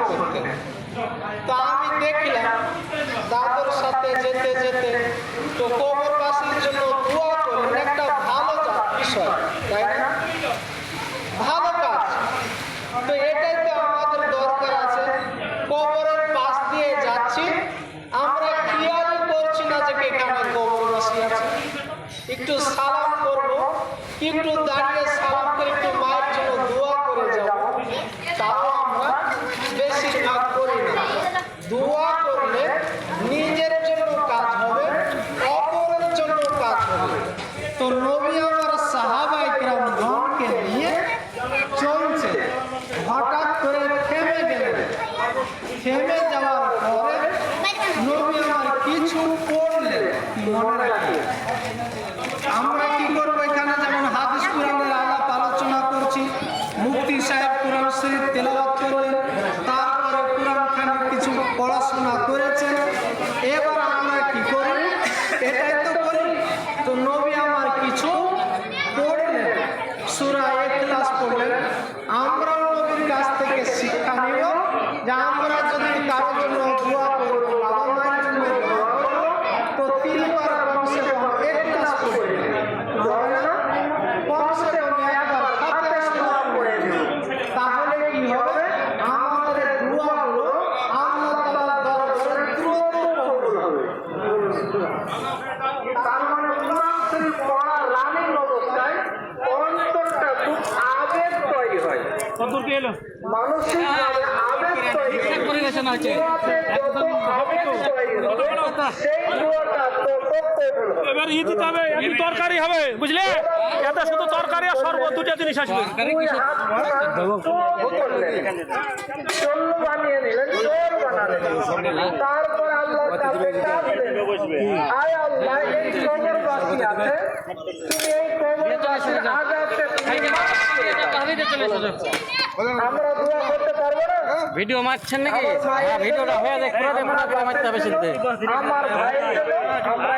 করতেন। তা আমি দেখলাম, দাদুর সাথে যেতে যেতে তো জন্য দোয়া করেন একটা ভালো বিষয়, তাই না? ভালো কাজ। তো এটাই তো আমাদের দরকার আছে। কবরের পাশ দিয়ে যাচ্ছি। আমরা খেয়ালই করছি না যে এখানে কবরবাসী আছে। একটু সালাম করব, একটু দাঁড়িয়ে সালাম করে একটু মায়ের জন্য দোয়া করে যাব তাও আমরা বেশি ভাগ করি না দোয়া করলে নিজের জন্য কাজ হবে অপরের জন্য কাজ হবে তো নবী আমার সাহাবাই গ্রামগণকে নিয়ে চলছে হঠাৎ করে থেমে গেলেন থেমে যাওয়ার পরে নবী আমার কিছু করলেন মনে রাখি? আমরা কি করব এখানে? যেমন হাদিস কোরআনের আলাপ আলোচনা করছি মুক্তি সাহেব কোরআন শরীফ তেলাওয়াত করলেন, তারপরে কোরআন খানে কিছু পড়াশোনা করেছেন। এবার আমরা কি করি? এটাই তো করি। তো নবী আমার কিছু পড়লেন সূরা ইখলাস পড়লেন। আমরাও নবীর কাছ থেকে শিক্ষা নিব যে আমরা যদি কারোর জন্য দোয়া করব বাবা মায়ের জন্য দোয়া করব তো তিনবার কমসে কম ইখলাস পড়বে হবে না কমসে কম একবার ফাতিহা সূরা পড়ে নিব তাহলে কি হবে আমাদের দোয়াগুলো আল্লাহ তাআলার দরবারে দ্রুত কবুল হবে তার মানে কোরআন শরীফ পড়া রানিং অবস্থায় অন্তরটা খুব আবেগ তৈরি হয় কতদূর কি এলো মানসিক ভাবে আবেগ তৈরি হয় করে গেছে না হচ্ছে দোয়াতে যত আবেগ তৈরি হবে সেই দোয়াটা তত কবুল হবে এবার ই দিতে হবে একটু তরকারি হবে বুঝলে? এতে শুধু তরকারি আর শরবত দুটো জিনিস আসবে। বানিয়ে নিলেন তারপর আল্লাহ আয় আল্লাহ এই কবরবাসী আছে। তুমি এই কবরবাসীর আজাবকে তুমি মাফ করে দাও। আমরা দোয়া করতে পারব না? ভিডিও মারছেন নাকি? হ্যাঁ ভিডিওটা হয়ে যায় পুরো মারতে হবে চিনতে আমার ভাই আমরা